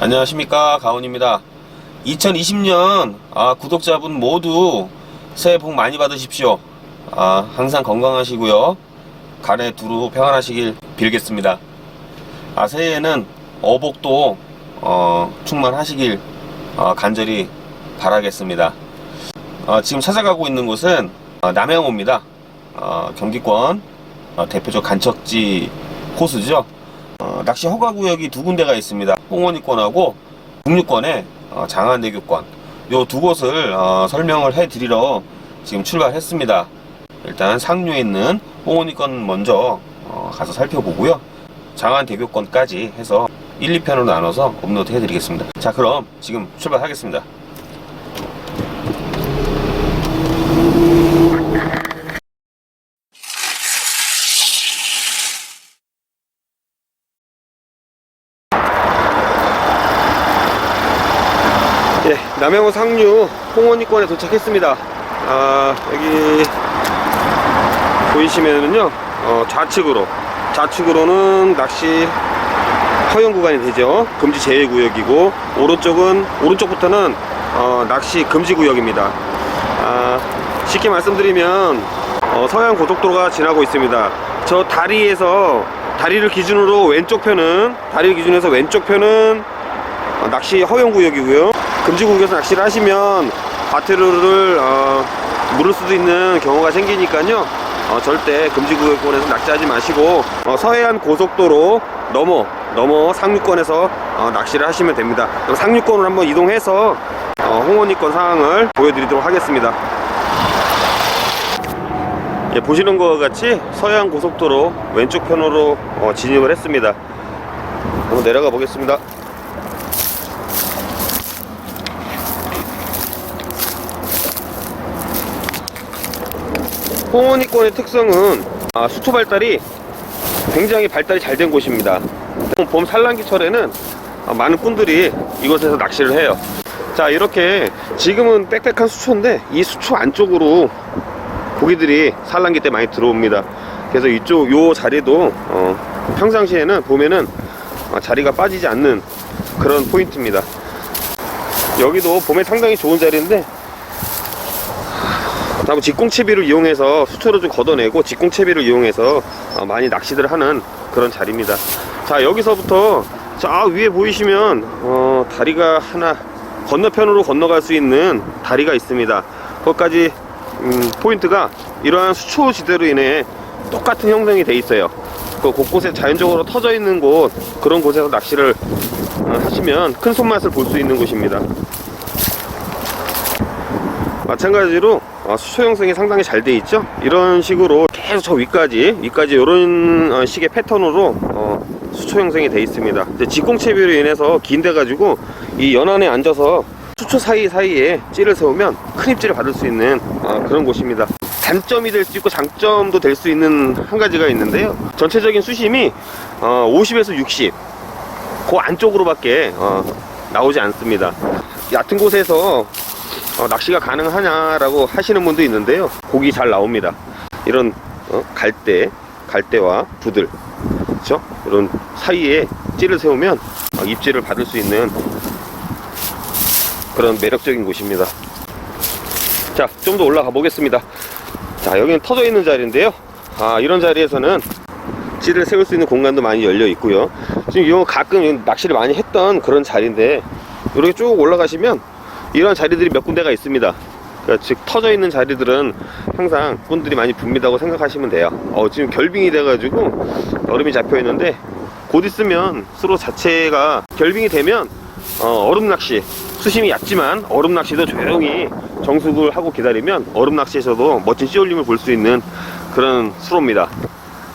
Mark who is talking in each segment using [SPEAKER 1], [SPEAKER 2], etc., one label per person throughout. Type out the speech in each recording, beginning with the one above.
[SPEAKER 1] 안녕하십니까 가온입니다. 2020년 아, 구독자분 모두 새해 복 많이 받으십시오. 아, 항상 건강하시고요. 가래 두루 평안하시길 빌겠습니다. 아, 새해에는 어복도 어, 충만하시길 어, 간절히 바라겠습니다. 어, 지금 찾아가고 있는 곳은 어, 남양호입니다. 어, 경기권 어, 대표적 간척지 호수죠 어, 낚시 허가 구역이 두 군데가 있습니다. 홍원이권하고 북류권의 어, 장안대교권 요 두 곳을 어, 설명을 해드리러 지금 출발했습니다. 일단 상류에 있는 홍원이권 먼저 어, 가서 살펴보고요. 장안대교권까지 해서 1, 2편으로 나눠서 업로드 해드리겠습니다. 자 그럼 지금 출발하겠습니다. 예, 남양호 상류 홍원이권에 도착했습니다. 아, 여기 보이시면은요, 어, 좌측으로, 좌측으로는 낚시 허용 구간이 되죠. 금지 제외 구역이고, 오른쪽은, 오른쪽부터는 어, 낚시 금지 구역입니다. 아, 쉽게 말씀드리면, 어, 서해안 고속도로가 지나고 있습니다. 저 다리에서, 다리를 기준으로 왼쪽 편은, 다리를 기준해서 왼쪽 편은 어, 낚시 허용 구역이고요. 금지 구역에서 낚시를 하시면 과태료를 어, 물을 수도 있는 경우가 생기니까요. 어, 절대 금지 구역권에서 낚시하지 마시고 어, 서해안 고속도로 넘어 넘어 상류권에서 어, 낚시를 하시면 됩니다. 상류권으로 한번 이동해서 어, 홍원이권 상황을 보여드리도록 하겠습니다. 예, 보시는 것과 같이 서해안 고속도로 왼쪽 편으로 어, 진입을 했습니다. 한번 내려가 보겠습니다. 홍원이권의 특성은 아, 수초 발달이 굉장히 발달이 잘 된 곳입니다. 봄 산란기철에는 아, 많은 분들이 이곳에서 낚시를 해요. 자 이렇게 지금은 빽빽한 수초인데 이 수초 안쪽으로 고기들이 산란기 때 많이 들어옵니다. 그래서 이쪽 요 자리도 어, 평상시에는 보면은 아, 자리가 빠지지 않는 그런 포인트입니다. 여기도 봄에 상당히 좋은 자리인데 다음 직공채비를 이용해서 수초를 좀 걷어내고 직공채비를 이용해서 어, 많이 낚시들 하는 그런 자리입니다. 자 여기서부터 저 위에 보이시면 어, 다리가 하나 건너편으로 건너갈 수 있는 다리가 있습니다. 거기까지 음, 포인트가 이러한 수초 지대로 인해 똑같은 형성이 돼 있어요. 그 곳곳에 자연적으로 터져 있는 곳 그런 곳에서 낚시를 어, 하시면 큰 손맛을 볼 수 있는 곳입니다. 마찬가지로 어, 수초 형성이 상당히 잘 돼 있죠? 이런 식으로 계속 저 위까지 위까지 이런 어, 식의 패턴으로 어, 수초 형성이 돼 있습니다. 직공채비로 인해서 긴데 가지고 이 연안에 앉아서 수초 사이 사이에 찌를 세우면 큰 입질을 받을 수 있는 어, 그런 곳입니다. 단점이 될 수 있고 장점도 될 수 있는 한 가지가 있는데요. 전체적인 수심이 어, 50에서 60 그 안쪽으로 밖에 어, 나오지 않습니다. 얕은 곳에서 어, 낚시가 가능하냐라고 하시는 분도 있는데요. 고기 잘 나옵니다. 이런 어, 갈대, 갈대와 부들, 그렇죠? 이런 사이에 찌를 세우면 어, 입질을 받을 수 있는 그런 매력적인 곳입니다. 자, 좀 더 올라가 보겠습니다. 자, 여기는 터져 있는 자리인데요. 아, 이런 자리에서는 찌를 세울 수 있는 공간도 많이 열려 있고요. 지금 이거 가끔 낚시를 많이 했던 그런 자리인데 이렇게 쭉 올라가시면 이런 자리들이 몇 군데가 있습니다. 그러니까 즉 터져 있는 자리들은 항상 분들이 많이 붐비다고 생각하시면 돼요. 어, 지금 결빙이 돼가지고 얼음이 잡혀 있는데 곧 있으면 수로 자체가 결빙이 되면 어, 얼음 낚시 수심이 얕지만 얼음 낚시도 조용히 정숙을 하고 기다리면 얼음 낚시에서도 멋진 씨올림을 볼 수 있는 그런 수로입니다.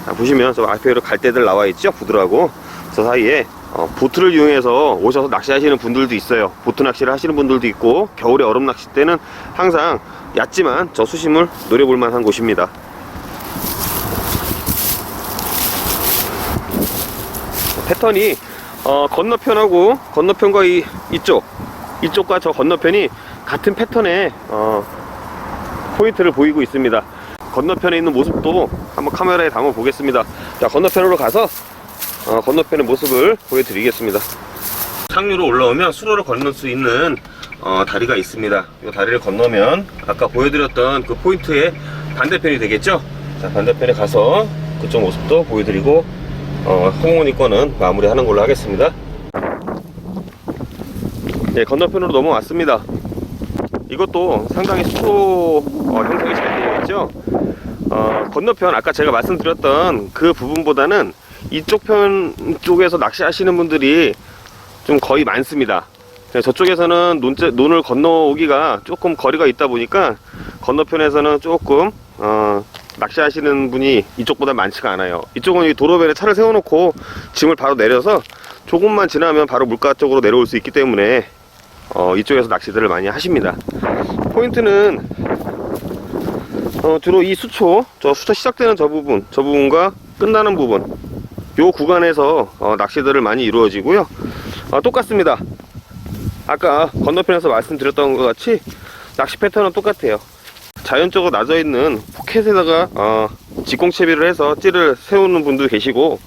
[SPEAKER 1] 자, 보시면 저 앞에 갈대들 나와 있죠 부들하고 저 사이에 어, 보트를 이용해서 오셔서 낚시하시는 분들도 있어요. 보트 낚시를 하시는 분들도 있고 겨울에 얼음 낚시 때는 항상 얕지만 저 수심을 노려볼 만한 곳입니다. 패턴이 어, 건너편하고 건너편과 이, 이쪽 이쪽과 저 건너편이 같은 패턴의 어, 포인트를 보이고 있습니다. 건너편에 있는 모습도 한번 카메라에 담아 보겠습니다. 자 건너편으로 가서 어, 건너편의 모습을 보여드리겠습니다. 상류로 올라오면 수로를 건널 수 있는 어, 다리가 있습니다. 이 다리를 건너면 아까 보여드렸던 그 포인트의 반대편이 되겠죠? 자, 반대편에 가서 그쪽 모습도 보여드리고 어, 홍원이 거는 마무리하는 걸로 하겠습니다. 네, 건너편으로 넘어왔습니다. 이것도 상당히 수로 어, 형성이 잘 되어 있죠. 어, 건너편 아까 제가 말씀드렸던 그 부분보다는 이쪽 편 쪽에서 낚시하시는 분들이 좀 거의 많습니다. 네, 저쪽에서는 논, 논을 건너오기가 조금 거리가 있다 보니까 건너편에서는 조금 어, 낚시하시는 분이 이쪽보다 많지가 않아요. 이쪽은 이 도로변에 차를 세워놓고 짐을 바로 내려서 조금만 지나면 바로 물가 쪽으로 내려올 수 있기 때문에 어, 이쪽에서 낚시들을 많이 하십니다. 포인트는 어, 주로 이 수초, 저 수초 시작되는 저 부분, 저 부분과 끝나는 부분, 요 구간에서 어, 낚시들을 많이 이루어지고요. 어, 똑같습니다. 아까 건너편에서 말씀드렸던 것 같이 낚시 패턴은 똑같아요. 자연적으로 낮아 있는 포켓에다가 어, 직공채비를 해서 찌를 세우는 분도 계시고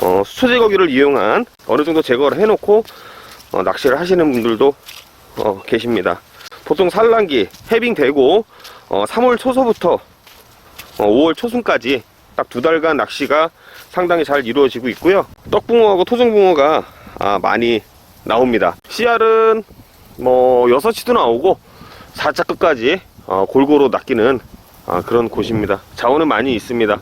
[SPEAKER 1] 어, 수초 제거기를 이용한 어느 정도 제거를 해놓고 어, 낚시를 하시는 분들도 어, 계십니다. 보통 산란기 해빙되고 어, 3월 초서부터 어, 5월 초순까지 딱 두 달간 낚시가 상당히 잘 이루어지고 있고요. 떡붕어하고 토종붕어가 아, 많이 나옵니다. CR은 뭐 6치도 나오고 4차 끝까지 어, 골고루 낚이는 아, 그런 곳입니다. 자원은 많이 있습니다.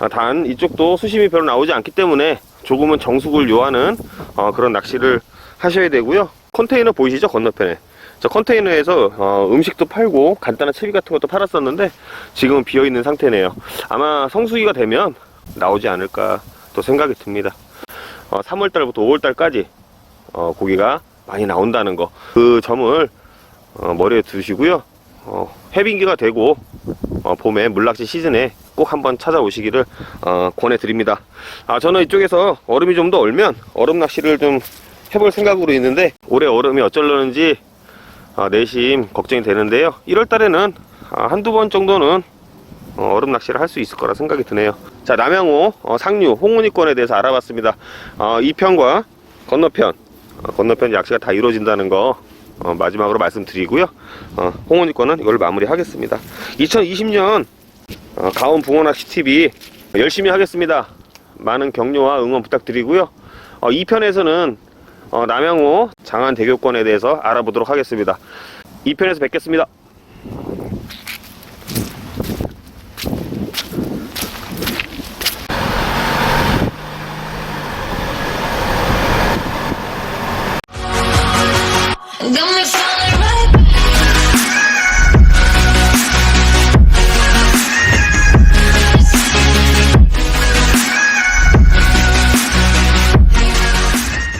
[SPEAKER 1] 아, 단 이쪽도 수심이 별로 나오지 않기 때문에 조금은 정숙을 요하는 어, 그런 낚시를 하셔야 되고요. 컨테이너 보이시죠? 건너편에. 저 컨테이너에서 어, 음식도 팔고 간단한 채비 같은 것도 팔았었는데 지금은 비어 있는 상태네요. 아마 성수기가 되면 나오지 않을까 또 생각이 듭니다. 어, 3월달부터 5월달까지 어, 고기가 많이 나온다는 거 그 점을 어, 머리에 두시고요. 어, 해빙기가 되고 어, 봄에 물낚시 시즌에 꼭 한번 찾아오시기를 어, 권해드립니다. 아 저는 이쪽에서 얼음이 좀 더 얼면 얼음 낚시를 좀 해볼 생각으로 있는데 올해 얼음이 어쩔려는지 아, 내심 걱정이 되는데요. 1월 달에는 아, 한두 번 정도는 어, 얼음 낚시를 할 수 있을 거라 생각이 드네요. 자, 남양호 어, 상류 홍문이권에 대해서 알아봤습니다. 어, 이 편과 건너편, 어, 건너편 낚시가 다 이루어진다는 거 어, 마지막으로 말씀드리고요. 어, 홍원이권은 이걸 마무리하겠습니다. 2020년 어, 가온 붕어 낚시 TV 열심히 하겠습니다. 많은 격려와 응원 부탁드리고요. 어, 2편에서는 어, 남양호 장안 대교권에 대해서 알아보도록 하겠습니다. 2편에서 뵙겠습니다.